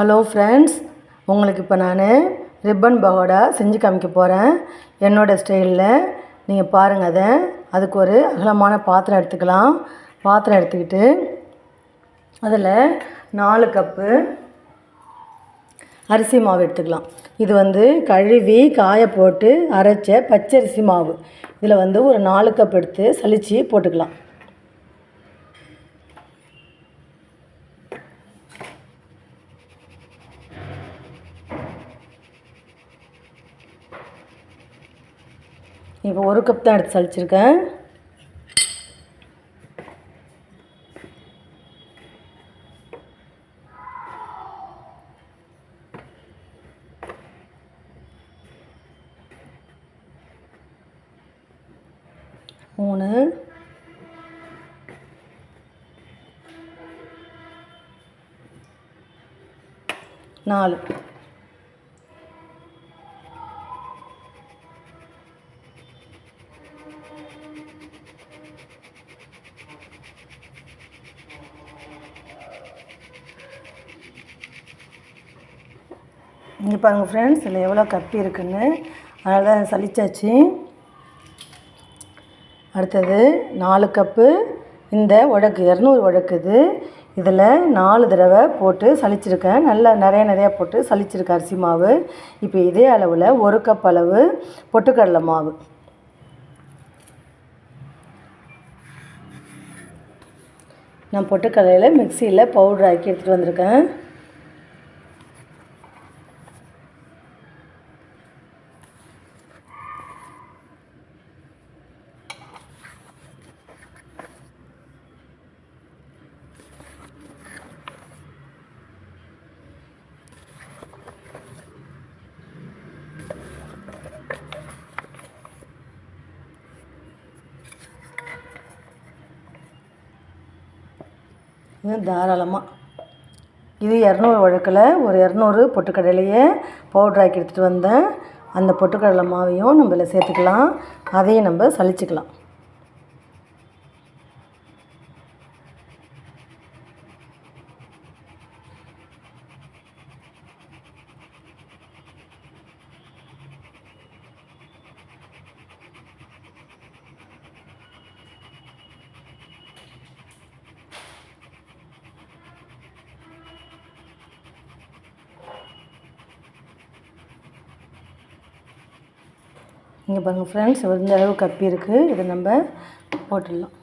Hello friends உங்களுக்கு இப்போ நான் ரிப்பன் பகோடா செஞ்சு காமிக்க போகிறேன் என்னோடய ஸ்டைலில் நீங்கள் பாருங்கள் அதை. அதுக்கு ஒரு அகலமான பாத்திரம் எடுத்துக்கலாம். பாத்திரம் எடுத்துக்கிட்டு அதில் நாலு கப்பு அரிசி மாவு எடுத்துக்கலாம். இது வந்து கழுவி காய போட்டு அரைச்ச பச்சரிசி மாவு. இதில் வந்து ஒரு நாலு கப் எடுத்து சளிச்சு போட்டுக்கலாம். இப்போ ஒரு கப் தான் எடுத்து சளிச்சிருக்கேன். மூணு. நாலு. பாருங்கள் ஃப்ரெண்ட்ஸ் இதில் எவ்வளோ கப்பி இருக்குன்னு. அதனால் தான் சலிச்சாச்சு. அடுத்தது நாலு கப்பு இந்த உடக்கு இரநூறு உழக்கு இது. இதில் நாலு தடவை போட்டு சலிச்சிருக்கேன். நல்லா நிறைய நிறையா போட்டு சளிச்சிருக்கேன் அரிசி மாவு. இப்போ இதே அளவில் ஒரு கப் அளவு பொட்டுக்கடலை மாவு. நான் பொட்டுக்கடலையில் மிக்சியில் பவுடர் ஆக்கி எடுத்துகிட்டு வந்திருக்கேன். இது தாராளமாக இது இரநூறு வழக்கில் ஒரு இரநூறு பொட்டுக்கடலையை பவுட்ரு ஆக்கி எடுத்துகிட்டு வந்தேன். அந்த பொட்டுக்கடலை மாவையும் நம்ம இதில் சேர்த்துக்கலாம். அதையும் நம்ம சலிச்சுக்கலாம் இங்கே பாருங்கள் ஃப்ரெண்ட்ஸ் இந்த அளவு கப்பி இருக்குது இதை நம்ம போட்டுடலாம்.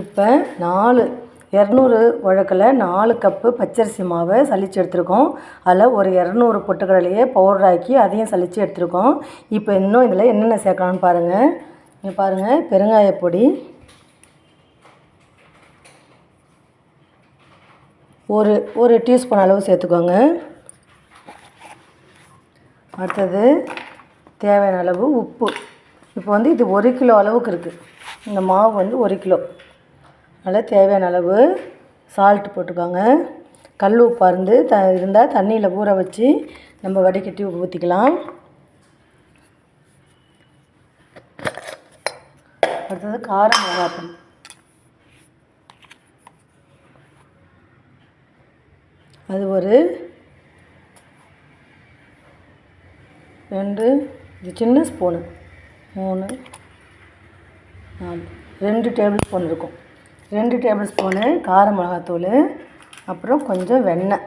இப்போ நாலு இரநூறு உழக்கில் நாலு கப்பு பச்சரிசி மாவை சளிச்சு எடுத்துருக்கோம். அதில் ஒரு இரநூறு பொட்டுக்கடலையே பவுடர் ஆக்கி அதையும் சளிச்சு எடுத்துருக்கோம். இப்போ இன்னும் இதில் என்னென்ன சேர்க்கலாம்னு பாருங்கள் இங்கே பாருங்கள் பெருங்காயப்பொடி ஒரு ஒரு டீஸ்பூன் அளவு சேர்த்துக்கோங்க. அடுத்தது தேவையான அளவு உப்பு. இப்போ வந்து இது ஒரு கிலோ அளவுக்கு இருக்குது இந்த மாவு வந்து ஒரு கிலோ. அதனால் தேவையான அளவு சால்ட் போட்டுக்கோங்க. கல் உப்பு அருந்து த இருந்தால் தண்ணியில் ஊற வச்சு நம்ம வடிகட்டி ஊற்றிக்கலாம் அடுத்தது கார மிளகாத்தூள். அது ஒரு ரெண்டு இது சின்ன ஸ்பூனு மூணு நாலு. ரெண்டு டேபிள் ஸ்பூன் இருக்கும். ரெண்டு டேபிள் ஸ்பூனு கார மிளகாத்தூள் அப்புறம் கொஞ்சம் வெண்ணெய்.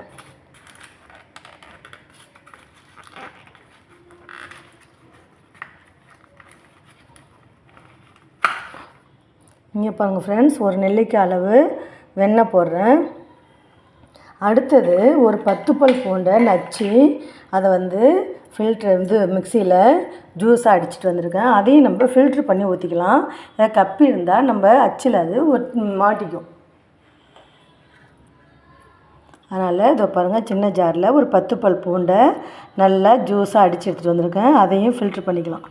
இங்கே பாருங்கள் ஃப்ரெண்ட்ஸ் ஒரு நெல்லிக்காய் அளவு வெண்ணெய் போடுறேன். அடுத்தது ஒரு பத்து பல் பூண்டை நச்சு அதை வந்து ஃபில்ட்ரு வந்து மிக்சியில் ஜூஸாக அடிச்சிட்டு வந்திருக்கேன். அதையும் நம்ம ஃபில்ட்ரு பண்ணி ஊற்றிக்கலாம் ஏதாவது கப்பி இருந்தால் நம்ம அச்சில் அது மாட்டிக்கும். அதனால் இதோ பாருங்கள் சின்ன ஜாரில் ஒரு பத்து பல் பூண்டை நல்லா ஜூஸாக அடித்து எடுத்துகிட்டு வந்திருக்கேன். அதையும் ஃபில்ட்ரு பண்ணிக்கலாம்.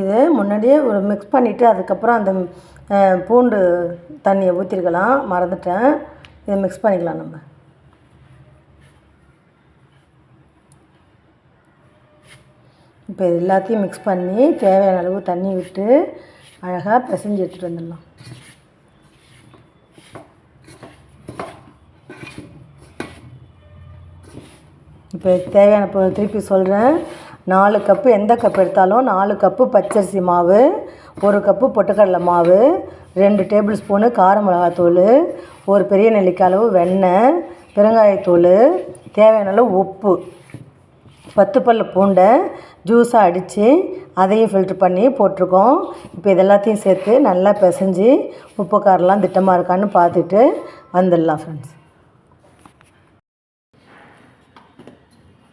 இது முன்னாடியே ஒரு மிக்ஸ் பண்ணிவிட்டு அதுக்கப்புறம் அந்த பூண்டு தண்ணியை ஊற்றிருக்கலாம் மறந்துட்டேன். இதை மிக்ஸ் பண்ணிக்கலாம் நம்ம. இப்போ இது எல்லாத்தையும் மிக்ஸ் பண்ணி தேவையான அளவு தண்ணி விட்டு அழகாக பிசைஞ்சு எடுத்துகிட்டு வந்துடலாம். இப்போ தேவையான பொருள் திருப்பி சொல்கிறேன் நாலு கப்பு எந்த கப் எடுத்தாலும் நாலு கப்பு பச்சரிசி மாவு ஒரு கப்பு பொட்டுக்கடலை மாவு ரெண்டு டேபிள் ஸ்பூனு கார மிளகாத்தூள் ஒரு பெரிய நெல்லிக்காய் அளவு வெண்ணெய் பெருங்காயத்தூள் தேவையான அளவு உப்பு. பத்து பல் பூண்டை ஜூஸாக அடித்து அதையும் ஃபில்ட்ரு பண்ணி போட்டிருக்கோம். இப்போ இது எல்லாத்தையும் சேர்த்து நல்லா பிசைஞ்சு உப்பு காரெலாம் திட்டமாக இருக்கான்னு பார்த்துட்டு வந்துடலாம் ஃப்ரெண்ட்ஸ்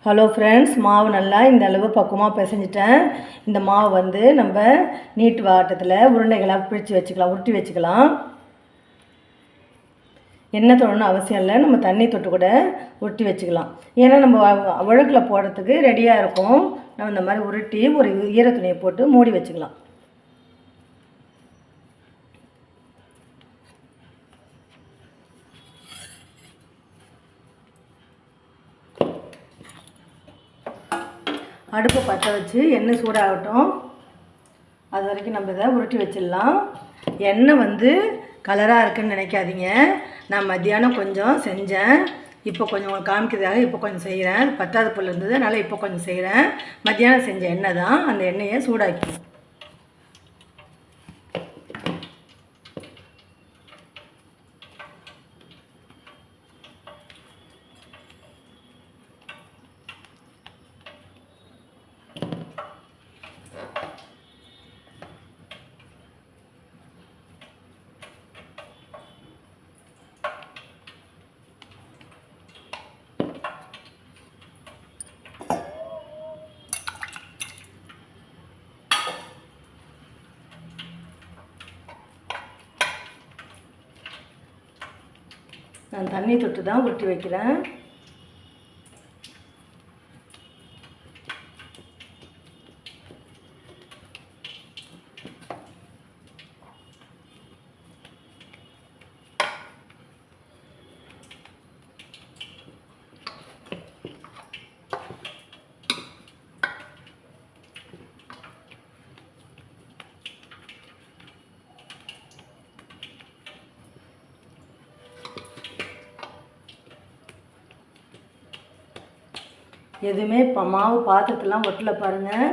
ஹலோ ஃப்ரெண்ட்ஸ் மாவு நல்லா இந்த அளவு பக்குவமாக பிசைஞ்சிட்டேன். இந்த மாவு வந்து நம்ம நீட்டு வாட்டத்தில் உருண்டைகளாக பிடிச்சி வச்சுக்கலாம் உருட்டி வச்சுக்கலாம். எண்ணெய் தொடணும் அவசியம் இல்லை நம்ம தண்ணி தொட்டு கூட உருட்டி வச்சுக்கலாம். ஏன்னா நம்ம ஒழுக்கில் போடுறதுக்கு ரெடியாக இருக்கும். நம்ம இந்த மாதிரி உருட்டி ஒரு ஈர துணியை போட்டு மூடி வச்சுக்கலாம். வச்சு எண்ணெய் சூடாகட்டும். அது வரைக்கும் நம்ம இதை உருட்டி வச்சிடலாம். எண்ணெய் வந்து கலராக இருக்குன்னு நினைக்காதீங்க. நான் மத்தியானம் கொஞ்சம் செஞ்சேன். இப்போ கொஞ்சம் உங்களுக்கு காமிக்கிறதுக்காக இப்போ கொஞ்சம் செய்கிறேன். பத்தாவது புல் இருந்தது அதனால் இப்போ கொஞ்சம் செய்கிறேன். மத்தியானம் செஞ்ச எண்ணெய் தான். அந்த எண்ணெயை சூடாக்கி நான் தண்ணி தொட்டு தான் உருட்டி வைக்கிறேன். எதுவுமே இப்போ மாவு பாத்திரத்தெலாம் ஒட்டலை பாருங்கள்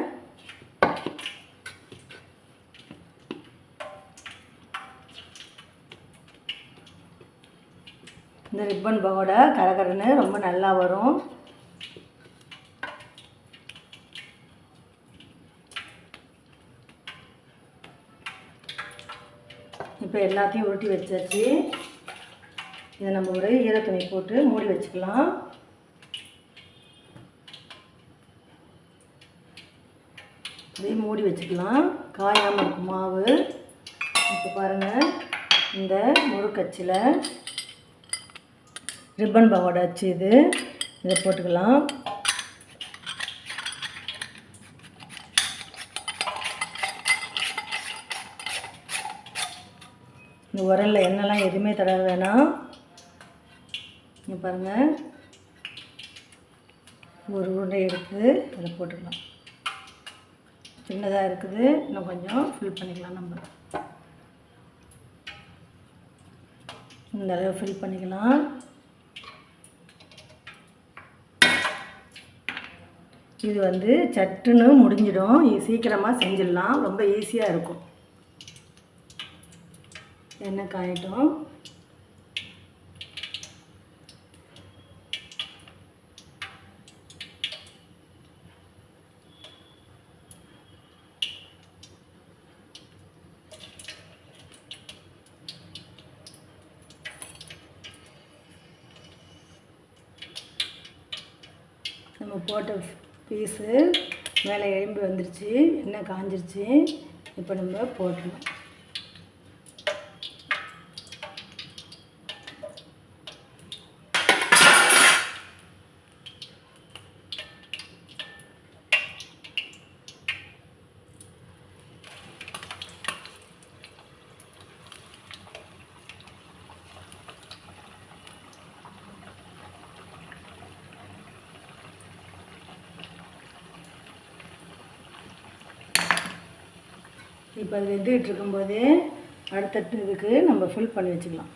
இந்த ரிப்பன் பகோடா கரகரன்னு ரொம்ப நல்லா வரும். இப்போ எல்லாத்தையும் உருட்டி வச்சாச்சு. இதை நம்ம ஒரு ஈரத்துணி போட்டு மூடி வச்சுக்கலாம். இதையும் மூடி வச்சுக்கலாம். காயாமல் இருக்கும் மாவு. இப்போ பாருங்கள் இந்த முறுக்கச்சில் ரிப்பன் பகோடா வச்சு இது. இதை போட்டுக்கலாம். இந்த உரலில் எண்ணெய்லாம் எதுவுமே தடவை வேணாம். இங்கே பாருங்கள் ஒரு உருண்டை எடுத்து இதில் போட்டுக்கலாம். சின்னதாக இருக்குது. இன்னும் கொஞ்சம் ஃபில் பண்ணிக்கலாம் நம்ம. இந்த அளவு ஃபில் பண்ணிக்கலாம். இது வந்து சட்டுன்னு முடிஞ்சிடும். சீக்கிரமாக செஞ்சிடலாம். ரொம்ப ஈஸியாக இருக்கும். எண்ணெய் காயட்டும் நம்ம போட்ட பீஸு மேலே எழும்பி வந்துருச்சு எண்ணெய் காஞ்சிருச்சு. இப்போ நம்ம போட்டுடலாம். இப்போ அது வெந்துக்கிட்டு இருக்கும்போதே அடுத்தடுத்து இதுக்கு நம்ம ஃபில் பண்ணி வச்சுக்கலாம்.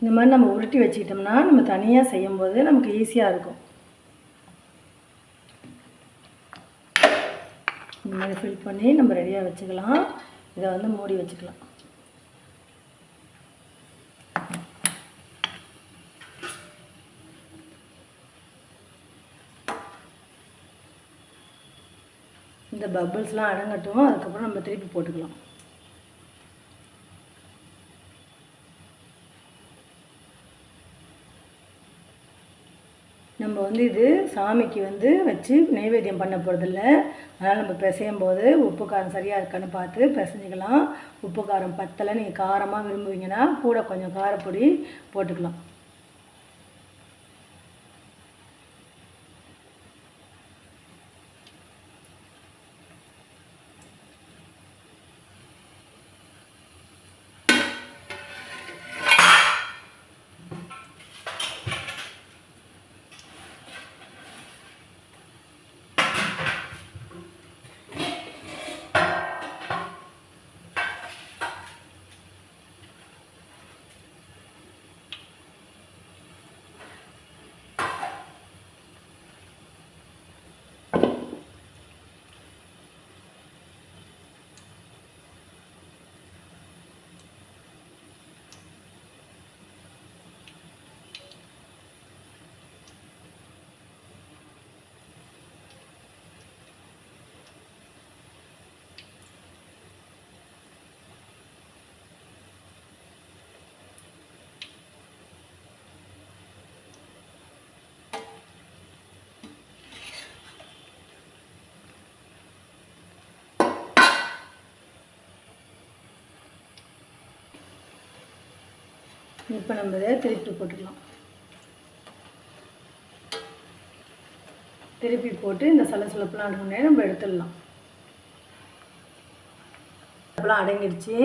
இந்த மாதிரி நம்ம உருட்டி வச்சுக்கிட்டோம்னா நம்ம தனியாக செய்யும்போது நமக்கு ஈஸியாக இருக்கும். இந்த மாதிரி ஃபில் பண்ணி நம்ம ரெடியாக வச்சுக்கலாம். இதை வந்து மூடி வச்சுக்கலாம். இந்த பபிள்ஸ்லாம் அடங்கட்டும் அதுக்கப்புறம் நம்ம திருப்பி போட்டுக்கலாம். நம்ம வந்து இது சாமிக்கு வந்து வச்சு நைவேத்தியம் பண்ண போகிறதில்ல அதனால் நம்ம பிசையும் போது உப்பு காரம் சரியாக இருக்கான்னு பார்த்து பிசைஞ்சிக்கலாம். உப்பு காரம் பத்தலை நீங்கள் காரமாக விரும்புவீங்கன்னா கூட கொஞ்சம் காரப்பொடி போட்டுக்கலாம். இப்போ நம்ம இதை திருப்பி போட்டுக்கலாம். திருப்பி போட்டு இந்த சலசலப்பெலாம் அடங்கினே நம்ம எடுத்துடலாம். அப்பெல்லாம் அடங்கிடுச்சு.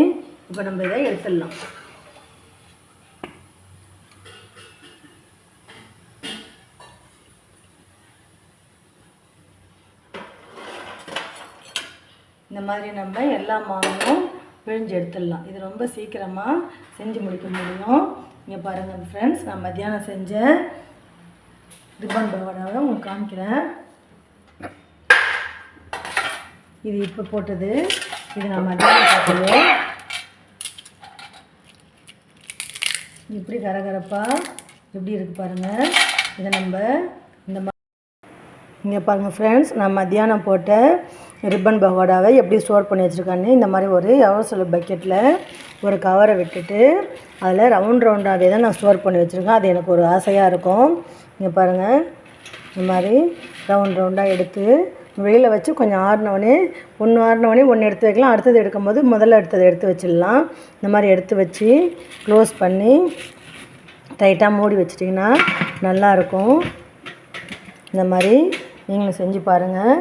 இப்போ நம்ம இதை எடுத்துடலாம். இந்த மாதிரி நம்ம எல்லா மாவும் பிழிஞ்சு எடுத்துடலாம். இது ரொம்ப சீக்கிரமாக செஞ்சு முடிக்க முடியும். இங்கே பாருங்கள் ஃப்ரெண்ட்ஸ் நான் மத்தியானம் செஞ்ச ரிப்பன் பகோடாவை உங்களுக்கு காமிக்கிறேன். இது இப்போ போட்டது. இது நான் மத்தியானம் போட்டது. இப்படி கரகரப்பாக எப்படி இருக்குது பாருங்கள் இதை நம்ம இந்த மாதிரி இங்கே பாருங்கள் ஃப்ரெண்ட்ஸ் நான் மத்தியானம் போட்ட ரிப்பன் பகோடாவை எப்படி ஸ்டோர் பண்ணி வச்சுருக்கான்னு இந்த மாதிரி ஒரு எவர்சல பக்கெட்டில் ஒரு கவரை விட்டுட்டு அதில் ரவுண்ட் ரவுண்டாகவே தான் நான் ஸ்டோர் பண்ணி வச்சுருக்கேன். அது எனக்கு ஒரு ஆசையாக இருக்கும். இங்கே பாருங்கள் இந்த மாதிரி ரவுண்ட் ரவுண்டாக எடுத்து வெளியில் வச்சு கொஞ்சம் ஆறினவொடனே ஒன்று ஆறினவொடனே ஒன்று எடுத்து வைக்கலாம். அடுத்தது எடுக்கும்போது முதல்ல எடுத்ததை எடுத்து வச்சிடலாம். இந்த மாதிரி எடுத்து வச்சு க்ளோஸ் பண்ணி டைட்டாக மூடி வச்சிட்டிங்கன்னா நல்லாயிருக்கும் இந்த மாதிரி நீங்களும் செஞ்சு பாருங்கள்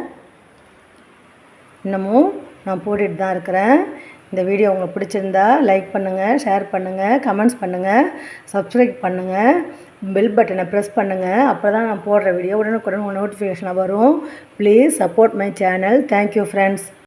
இன்னமும் நான் போட்டுட்டு தான் இருக்கிறேன். இந்த வீடியோ உங்களுக்கு பிடிச்சிருந்தா லைக் பண்ணுங்கள் ஷேர் பண்ணுங்கள் கமெண்ட்ஸ் பண்ணுங்கள் சப்ஸ்கிரைப் பண்ணுங்கள் பெல் பட்டனை ப்ரெஸ் பண்ணுங்கள் அப்போ தான் நான் போடுற வீடியோ உடனுக்குடன் உங்கள் நோட்டிஃபிகேஷனாக வரும். Please support my channel thank you friends